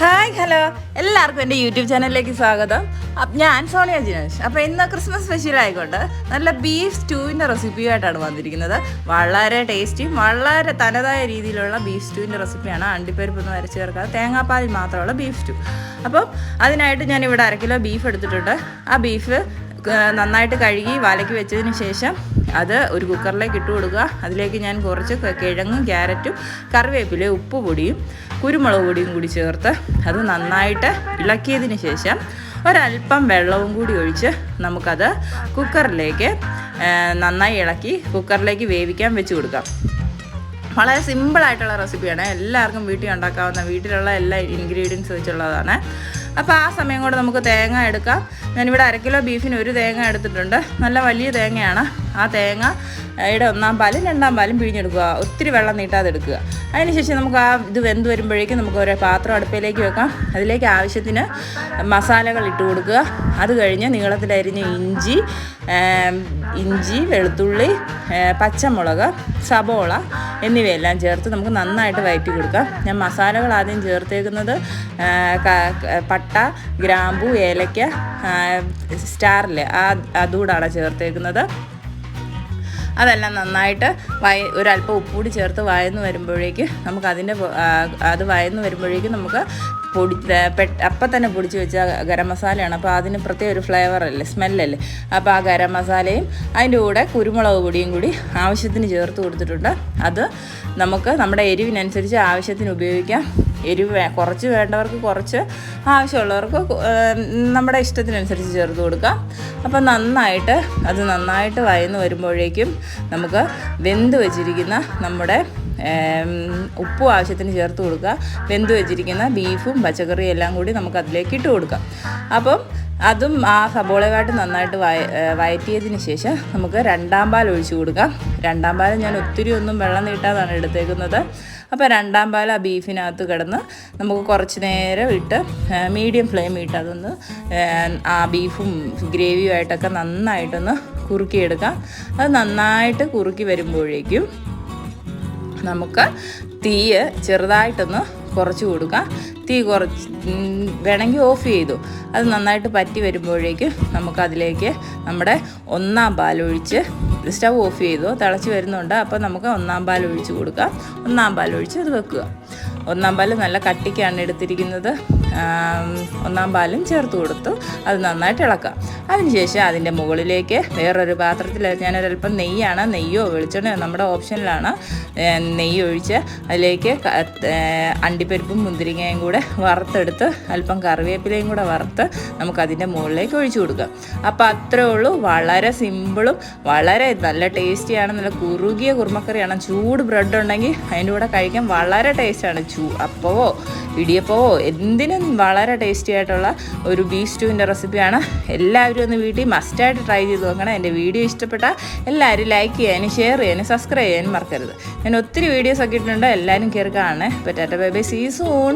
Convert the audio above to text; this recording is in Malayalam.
ഹായ് ഹലോ എല്ലാവർക്കും എന്റെ യൂട്യൂബ് ചാനലിലേക്ക് സ്വാഗതം. ഞാൻ സോണിയ ജിനേഷ്. അപ്പോൾ ഇന്ന് ക്രിസ്മസ് സ്പെഷ്യൽ ആയിക്കോട്ടെ നല്ല ബീഫ് സ്റ്റൂവിന്റെ റെസിപ്പിയായിട്ടാണ് വന്നിരിക്കുന്നത്. വളരെ ടേസ്റ്റിയും വളരെ തനതായ രീതിയിലുള്ള ബീഫ് സ്റ്റൂവിന്റെ റെസിപ്പിയാണ് അണ്ടിപ്പരിപ്പൊന്നും അരച്ച് ചേർക്കാതെ തേങ്ങാപ്പാലിൽ മാത്രമുള്ള ബീഫ് സ്റ്റൂ അപ്പം അതിനായിട്ട് ഞാൻ ഇവിടെ അര കിലോ ബീഫ് എടുത്തിട്ടുണ്ട്. ആ ബീഫ് നന്നായിട്ട് കഴുകി വലക്കി വെച്ചതിന് ശേഷം അത് ഒരു കുക്കറിലേക്ക് ഇട്ട് കൊടുക്കുക. അതിലേക്ക് ഞാൻ കുറച്ച് കിഴങ്ങും ക്യാരറ്റും കറിവേപ്പിലയും ഉപ്പ് പൊടിയും കുരുമുളക് പൊടിയും കൂടി ചേർത്ത് അത് നന്നായിട്ട് ഇളക്കിയതിന് ശേഷം ഒരല്പം വെള്ളവും കൂടി ഒഴിച്ച് നമുക്കത് കുക്കറിലേക്ക് നന്നായി ഇളക്കി കുക്കറിലേക്ക് വേവിക്കാൻ വെച്ച് കൊടുക്കാം. വളരെ സിമ്പിളായിട്ടുള്ള റെസിപ്പിയാണ്. എല്ലാവർക്കും വീട്ടിൽ ഉണ്ടാക്കാവുന്ന വീട്ടിലുള്ള എല്ലാ ഇൻഗ്രീഡിയൻസ് വെച്ചുള്ളതാണ്. അപ്പോൾ ആ സമയം കൊണ്ട് നമുക്ക് തേങ്ങ എടുക്കാം. ഞാനിവിടെ അര കിലോ ബീഫിന് ഒരു തേങ്ങ എടുത്തിട്ടുണ്ട്. നല്ല വലിയ തേങ്ങയാണ്. ആ തേങ്ങ യുടെ ഒന്നാം പാലും രണ്ടാം പാലും പിഴിഞ്ഞെടുക്കുക. ഒത്തിരി വെള്ളം നീട്ടാതെ എടുക്കുക അതിനുശേഷം നമുക്ക് ആ ഇത് വെന്ത് വരുമ്പോഴേക്കും നമുക്ക് ഓരോ പാത്രം അടുപ്പിലേക്ക് വെക്കാം. അതിലേക്ക് ആവശ്യത്തിന് മസാലകൾ ഇട്ട് കൊടുക്കുക. അത് കഴിഞ്ഞ് നീളത്തിലരിഞ്ഞ ഇഞ്ചി ഇഞ്ചി വെളുത്തുള്ളി പച്ചമുളക് സബോള എന്നിവയെല്ലാം ചേർത്ത് നമുക്ക് നന്നായിട്ട് വയറ്റി കൊടുക്കാം. ഞാൻ മസാലകൾ ആദ്യം ചേർത്തേക്കുന്നത് പട്ട ഗ്രാമ്പു ഏലക്ക സ്റ്റാറിൽ ആ അതുകൂടാണ് ചേർത്തേക്കുന്നത്. അതെല്ലാം നന്നായിട്ട് വയ ഒരല്പം ഉപ്പുകൂടി ചേർത്ത് വയന്ന് വരുമ്പോഴേക്ക് നമുക്ക് അതിന്റെ അത് വയന്ന് വരുമ്പോഴേക്കും നമുക്ക് പൊടി അപ്പം തന്നെ പൊടിച്ച് വെച്ച ഗരം മസാലയാണ്. അപ്പോൾ അതിന് പ്രത്യേക ഒരു ഫ്ലേവർ അല്ലേ സ്മെല്ലല്ലേ അപ്പോൾ ആ ഗരം മസാലയും അതിന്റെ കൂടെ കുരുമുളക് പൊടിയും കൂടി ആവശ്യത്തിന് ചേർത്ത് കൊടുത്തിട്ടുണ്ട്. അത് നമുക്ക് നമ്മുടെ എരിവിനനുസരിച്ച് ആവശ്യത്തിന് ഉപയോഗിക്കാം. എരിവ് കുറച്ച് വേണ്ടവർക്ക് കുറച്ച് ആവശ്യമുള്ളവർക്ക് നമ്മുടെ ഇഷ്ടത്തിനനുസരിച്ച് ചേർത്ത് കൊടുക്കാം. അപ്പം നന്നായിട്ട് അത് നന്നായിട്ട് വയന്ന് വരുമ്പോഴേക്കും നമുക്ക് വെന്ത് വെച്ചിരിക്കുന്ന നമ്മുടെ ഉപ്പ് ആവശ്യത്തിന് ചേർത്ത് കൊടുക്കുക. വെന്ത് വെച്ചിരിക്കുന്ന ബീഫും പച്ചക്കറിയും എല്ലാം കൂടി നമുക്ക് അതിലേക്ക് ഇട്ട് കൊടുക്കാം. അപ്പം അതും ആ സബോളയുമായിട്ട് നന്നായിട്ട് വയ വയറ്റിയതിന് ശേഷം നമുക്ക് രണ്ടാം പാൽ ഒഴിച്ചു കൊടുക്കാം. രണ്ടാം പാൽ ഞാൻ ഒത്തിരി ഒന്നും വെള്ളം നീട്ടാതാണ് എടുത്തേക്കുന്നത്. അപ്പോൾ രണ്ടാം പാൽ ആ ബീഫിനകത്ത് കിടന്ന് നമുക്ക് കുറച്ച് നേരം ഇട്ട് മീഡിയം ഫ്ലെയിം ഇട്ട് അതൊന്ന് ആ ബീഫും ഗ്രേവിയുമായിട്ടൊക്കെ നന്നായിട്ടൊന്ന് കുറുക്കിയെടുക്കാം. അത് നന്നായിട്ട് കുറുക്കി വരുമ്പോഴേക്കും നമുക്ക് തീയ് ചെറുതായിട്ടൊന്ന് കുറച്ച് കൊടുക്കുക തീ കുറച്ച് വേണമെങ്കിൽ ഓഫ് ചെയ്തു. അത് നന്നായിട്ട് പറ്റി വരുമ്പോഴേക്കും നമുക്കതിലേക്ക് നമ്മുടെ ഒന്നാം പാലൊഴിച്ച് സ്റ്റവ് ഓഫ് ചെയ്തു. തിളച്ച് വരുന്നുണ്ട്. അപ്പോൾ നമുക്ക് ഒന്നാം പാൽ ഒഴിച്ച് കൊടുക്കാം. ഒന്നാം പാൽ ഒഴിച്ച് അത് വെക്കുക. ഒന്നാം പാൽ നല്ല കട്ടിക്കാണ് എടുത്തിരിക്കുന്നത്. ഒന്നാം പാലും ചേർത്ത് കൊടുത്തു. അത് നന്നായിട്ട് ഇളക്കാം. അതിനുശേഷം അതിന്റെ മുകളിലേക്ക് വേറൊരു പാത്രത്തിൽ ഞാനൊരല്പം നെയ്യാണ് നെയ്യോ വെളിച്ചെണ്ണയോ നമ്മുടെ ഓപ്ഷനിലാണ്. നെയ്യ് ഒഴിച്ച് അതിലേക്ക് അണ്ടിപ്പരിപ്പും മുന്തിരിങ്ങയും കൂടെ വറുത്തെടുത്ത് അല്പം കറിവേപ്പിലയും കൂടെ വറുത്ത് നമുക്കതിന്റെ മുകളിലേക്ക് ഒഴിച്ചു കൊടുക്കാം അപ്പോൾ അത്രേ ഉള്ളൂ. വളരെ സിമ്പിളും വളരെ നല്ല ടേസ്റ്റിയാണ്. നല്ല കുറുകിയ കുറുമക്കറിയാണ്. ചൂട് ബ്രെഡ് ഉണ്ടെങ്കിൽ അതിന്റെ കൂടെ കഴിക്കാൻ വളരെ ടേസ്റ്റാണ്. ചൂ അപ്പവോ ഇടിയപ്പവോ എന്തിനും വളരെ ടേസ്റ്റി ആയിട്ടുള്ള ഒരു ബീഫ് സ്റ്റൂവിന്റെ റെസിപ്പിയാണ്. എല്ലാവരും ഒന്ന് വീട്ടിൽ മസ്റ്റായിട്ട് ട്രൈ ചെയ്ത് നോക്കണം. എന്റെ വീഡിയോ ഇഷ്ടപ്പെട്ടാൽ എല്ലാവരും ലൈക്ക് ചെയ്യാനും ഷെയർ ചെയ്യാനും സബ്സ്ക്രൈബ് ചെയ്യാനും മറക്കരുത്. ഞാൻ ഒത്തിരി വീഡിയോസ് ഒക്കെ ഇട്ടിട്ടുണ്ട്. എല്ലാവരും കയറി കാണണേ. പറ്റാറ്റ ബൈ ബൈ സീ സൂൺ